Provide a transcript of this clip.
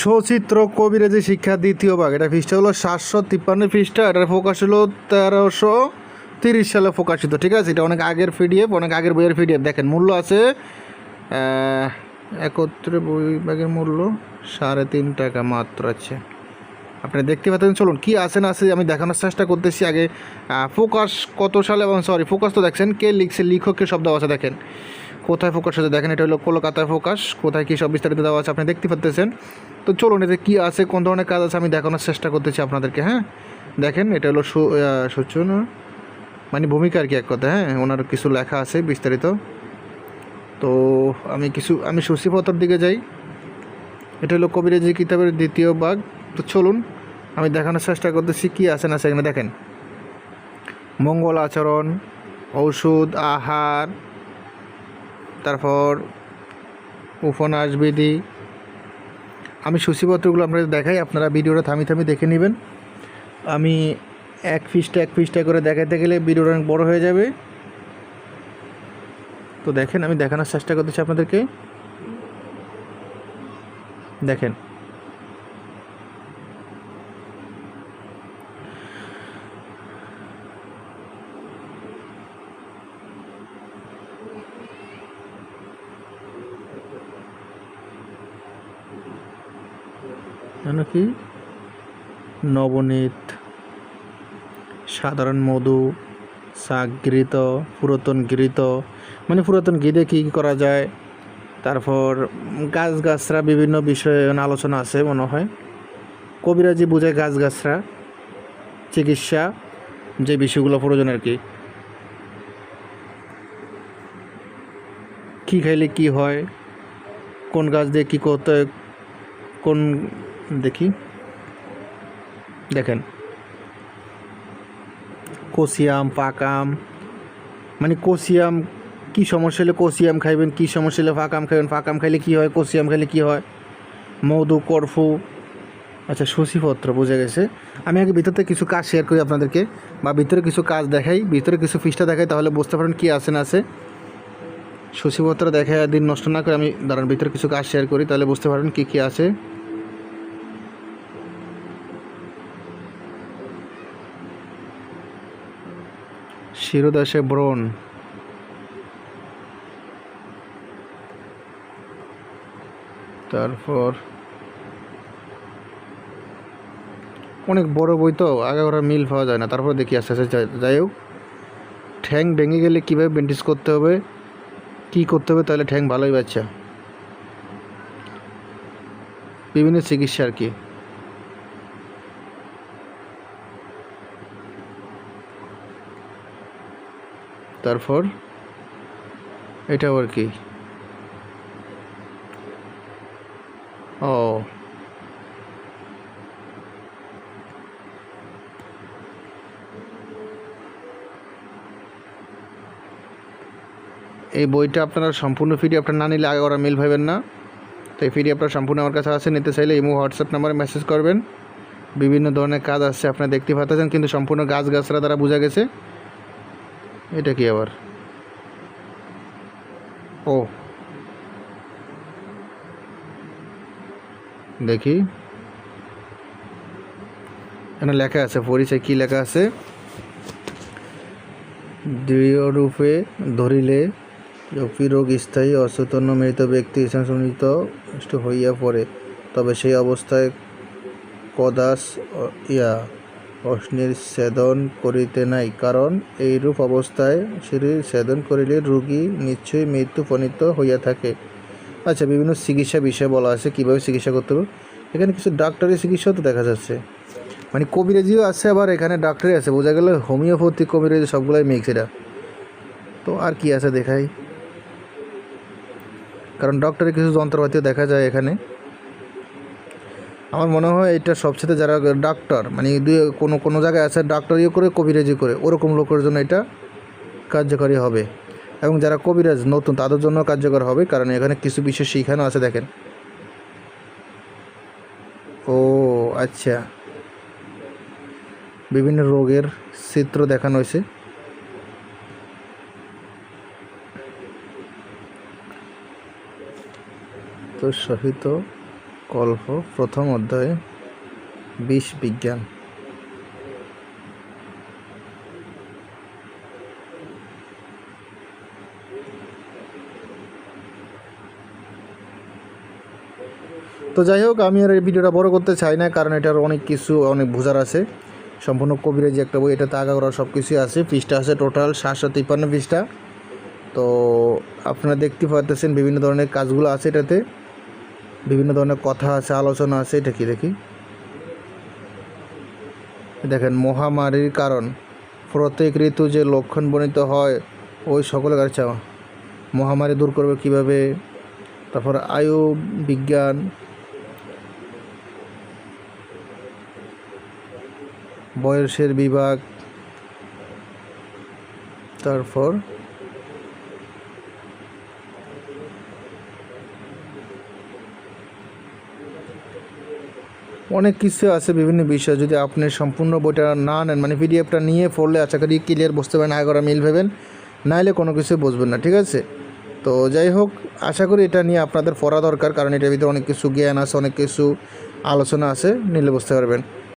সচিত্র কবিরাজি শিক্ষা দ্বিতীয় ভাগ। এটা ফিসটা হলো সাতশো তিপ্পান্ন ফিসটা এটার ফোকাস হলো তেরোশো তিরিশ সালে প্রকাশিত ঠিক আছে? এটা অনেক আগের পিডিএফ, অনেক আগের বইয়ের পিডিএফ। দেখেন, মূল্য আছে একত্রে বই ব্যাগের মূল্য সাড়ে তিন টাকা মাত্র আছে। আপনি দেখতে পাচ্ছেন, চলুন, কি আছে না আছে আমি দেখানোর চেষ্টা করতেছি আগে। ফোকাস কত সালে এবং সরি ফোকাস তো দেখছেন, কে লিখছে, লিখকের শব্দ আছে, দেখেন। কোথায় ফোকাস আছে? দেখেন, এটা হলো কলকাতায় ফোকাস। কোথায় কী সব বিস্তারিত দেওয়া আছে আপনি দেখতে পাচ্তেছেন তো চলুন, এতে কী আছে, কোন ধরনের কাজ আছে, আমি দেখানোর চেষ্টা করতেছি আপনাদেরকে হ্যাঁ? দেখেন, এটা হলো সু- মানে ভূমিকা আর কি এক কথা হ্যাঁ? ওনার কিছু লেখা আছে বিস্তারিত। তো আমি কিছু আমি সূচিপত্র দিকে যাই। এটা হলো কবিরাজি কিতাবের দ্বিতীয় ভাগ। তো চলুন, আমি দেখানোর চেষ্টা করতেছি কী আছে না সেখানে দেখেন, মঙ্গল আচরণ, ঔষধ, আহার তারপর উপন্যাস বিধি আমি সূচিপত্রগুলো আপনাদের দেখাই, আপনারা ভিডিওটা থামি থামি দেখে নেবেন। আমি এক ফিসটা এক ফিসটা করে দেখাতে গেলে ভিডিওটা অনেক বড়ো হয়ে যাবে। তো দেখেন, আমি দেখানোর চেষ্টা করতেছি আপনাদেরকে। দেখেন জানো কি? নবনীত, সাধারণ মধু শাক গৃহীত পুরাতন গৃহীত। মানে পুরাতন গিদে কী করা যায়? তারপর গাছ গাছরা বিভিন্ন বিষয়ে আলোচনা আছে মনে হয়। কবিরাজি বোঝায় গাছ গাছরা চিকিৎসা, যে বিষয়গুলো প্রয়োজন আর কি। কী খাইলে কি হয়? কোন গাছ দিয়ে কী করতে কোন দেখি। দেখেন। কোসিয়াম, পাকাম। মানে কোসিয়াম, কি সমস্যা হলে কোসিয়াম খাইবেন, কি সমস্যা হলে ফাঁকাম খাইবেন ফাঁকাম খাইলে কি হয়, কোসিয়াম খাইলে কি হয়? মধু, করফু। আচ্ছা সূচিপত্র বোঝা গেছে। আমি আগে ভিতর থেকে কিছু কাজ শেয়ার করি আপনাদেরকে, বা ভিতরে কিছু কাজ দেখাই, ভিতরে কিছু পৃষ্ঠা দেখাই, তাহলে বুঝতে পারেন কি আছে না আছে। সূচিপত্র দেখায় দিন নষ্ট না করে আমি দাঁড়ান ভিতরে কিছু কাজ শেয়ার করি, তাহলে বুঝতে পারেন কি কি আছে। শিরোদাসে ব্রণ। তারপর অনেক বড় বই তো, আগে ওরা মিল পাওয়া যায় না, তারপর দেখি আস্তে আস্তে যাই- হোক। ঠ্যাং ভেঙে গেলে কীভাবে ব্যান্ডেজ করতে হবে? কী করতে হবে? তাহলে ঠ্যাং ভালোই বাচ্চা। বিভিন্ন চিকিৎসা আর কি। তারপর এটা আবার কি? ও। এই বইটা আপনারা সম্পূর্ণ ফ্রি আপনার না নিলে আগে ওরা মিল পাবেন না। তো এই ফ্রি আপনার সম্পূর্ণ আমার কাছে আছে, নিতে চাইলে ইমো, হোয়াটসঅ্যাপ নাম্বারে মেসেজ করবেন। বিভিন্ন ধরনের কাজ আসছে আপনারা দেখতে পাচ্ছেন, কিন্তু সম্পূর্ণ গাছ গাছরা দ্বারা বোঝা গেছে। এটা কি আবার? ও। দেখি। এখানে লেখা আছে, পরিচয় কি লেখা আছে? দৃঢ়রূপে ধরিলে জপি রোগ স্থায়ী অচেতন মৃত ব্যক্তি হইয়া পড়ে, তবে সেই অবস্থায় কদাস, ইয়া অশ্নির ছেদন করিতে নাই, কারণ এইরূপ অবস্থায় শরীর ছেদন করিলে রোগী নিশ্চয়ই মৃত্যু হইয়া থাকে। আচ্ছা বিভিন্ন চিকিৎসা বিষয় বলা আছে, কীভাবে চিকিৎসা করতে হবে? এখানে কিছু ডাক্তারি চিকিৎসাও তো দেখা যাচ্ছে। মানে কবিরাজিও আছে, আবার এখানে ডাক্তারি আছে। বোঝা গেল হোমিওপ্যাথি, কবিরাজি সবগুলাই মিক্স এটা তো আর কি আছে দেখাই? কারণ ডক্টরের কিছু যন্ত্রপাতিও দেখা যায় এখানে। আমার মনে হয় এটা সবচেয়ে যারা ডাক্তার মানে দুই কোনো কোনো জায়গায় আছে ডাক্তার ইয়ে করে, কবিরাজি করে, ওরকম লোকের জন্য এটা কার্যকরী হবে। এবং যারা কবিরাজ, নতুন, তাদের জন্য কার্যকর হবে, কারণ এখানে কিছু বিষয় শিখানো আছে, দেখেন। ও আচ্ছা। বিভিন্ন রোগের চিত্র দেখানো হয়েছে। তো সহিত কল্প প্রথম অধ্যায়, বিষ বিজ্ঞান। তো যাই হোক, আমি আর এই ভিডিওটা বড় করতে চাই না, কারণ এটার অনেক কিছু, অনেক বোঝার আছে। সম্পূর্ণ কবিরের যে একটা বই এটাতে আগাগোড়া সব কিছুই আছে, পৃষ্ঠা আছে টোটাল সাতশো তিপ্পান্ন পৃষ্ঠা। তো আপনারা দেখতে পাচ্ছেন বিভিন্ন ধরনের কাজগুলো আছে এটাতে। বিভিন্ন ধরনের কথা আছে, আলোচনা আছে, এটা কি দেখি? দেখেন, মহামারীর কারণ, প্রত্যেক ঋতু যে লক্ষণ বর্ণিত হয়, ওই সকলের কাছে মহামারী দূর করবে কীভাবে? তারপর আয়ু, বিজ্ঞান। বয়সের বিভাগ। তারপর অনেক কিছু আছে, বিভিন্ন বিষয়। যদি আপনি সম্পূর্ণ বইটা না নেন মানে পিডিএফটা নিয়ে পড়লে আশা করি ক্লিয়ার বুঝতে পারেন আগে মিল ভেবেন, নাইলে কোনো কিছু বুঝবেন না, ঠিক আছে? তো যাই হোক, আশা করি এটা নিয়ে আপনাদের পড়া দরকার, কারণ এটার ভিতরে অনেক কিছু জ্ঞান আছে, অনেক কিছু আলোচনা আছে, নিলে বুঝতে পারবেন।